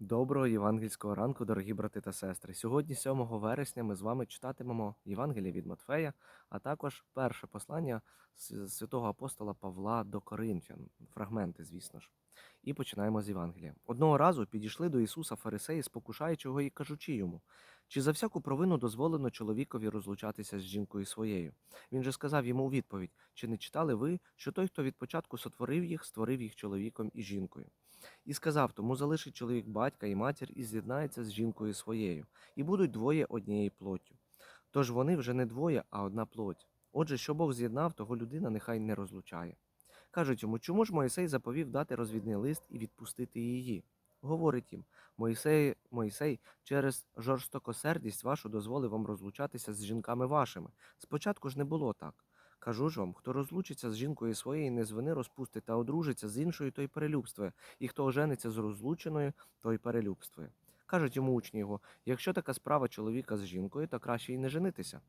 Доброго євангельського ранку, дорогі брати та сестри. Сьогодні, 7 вересня, ми з вами читатимемо Євангеліє від Матфея, а також перше послання святого апостола Павла до Коринфян, фрагменти, звісно ж. І починаємо з Євангелія. Одного разу підійшли до Ісуса фарисеї, спокушаючи його і кажучи йому: чи за всяку провину дозволено чоловікові розлучатися з жінкою своєю? Він же сказав йому у відповідь: Чи не читали ви, що той, хто від початку сотворив їх, створив їх чоловіком і жінкою? І сказав тому залишить чоловік батька і матір і з'єднається з жінкою своєю, і будуть двоє однією плоттю. Тож вони вже не двоє, а одна плоть. Отже, що Бог з'єднав, того людина нехай не розлучає. Кажуть йому, чому ж Моїсей заповів дати розвідний лист і відпустити її? Говорить їм, Моїсей, Моїсей через жорстокосердість вашу дозволив вам розлучатися з жінками вашими. Спочатку ж не було так. Кажу ж вам, хто розлучиться з жінкою своєю, не з вини розпустить та одружиться з іншою, той перелюбствує, і хто ожениться з розлученою, той перелюбствує. Кажуть йому учні його, якщо така справа чоловіка з жінкою, то краще й не женитися.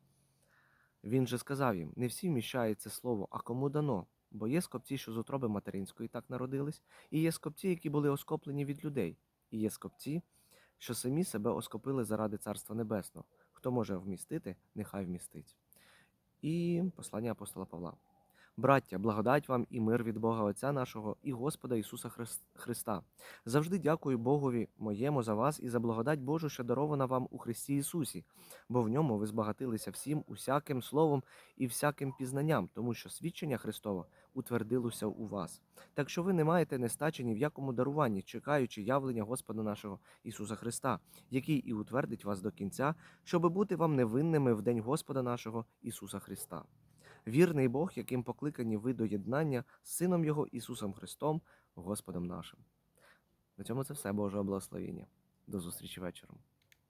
Він же сказав їм: не всі вміщають це слово, а кому дано. Бо є скопці, що з утроби материнської так народились, і є скопці, які були оскоплені від людей, і є скопці, що самі себе оскопили заради Царства Небесного. Хто може вмістити, нехай вмістить. І послання апостола Павла. Браття, благодать вам і мир від Бога Отця нашого і Господа Ісуса Христа. Завжди дякую Богові моєму за вас і за благодать Божу, що дарована вам у Христі Ісусі, бо в ньому ви збагатилися всім усяким словом і всяким пізнанням, тому що свідчення Христова утвердилося у вас. Так що ви не маєте нестачі ні в якому даруванні, чекаючи явлення Господа нашого Ісуса Христа, який і утвердить вас до кінця, щоби бути вам невинними в день Господа нашого Ісуса Христа. Вірний Бог, яким покликані ви до єднання з Сином Його Ісусом Христом, Господом нашим. На цьому це все Божого благословіння. До зустрічі вечором.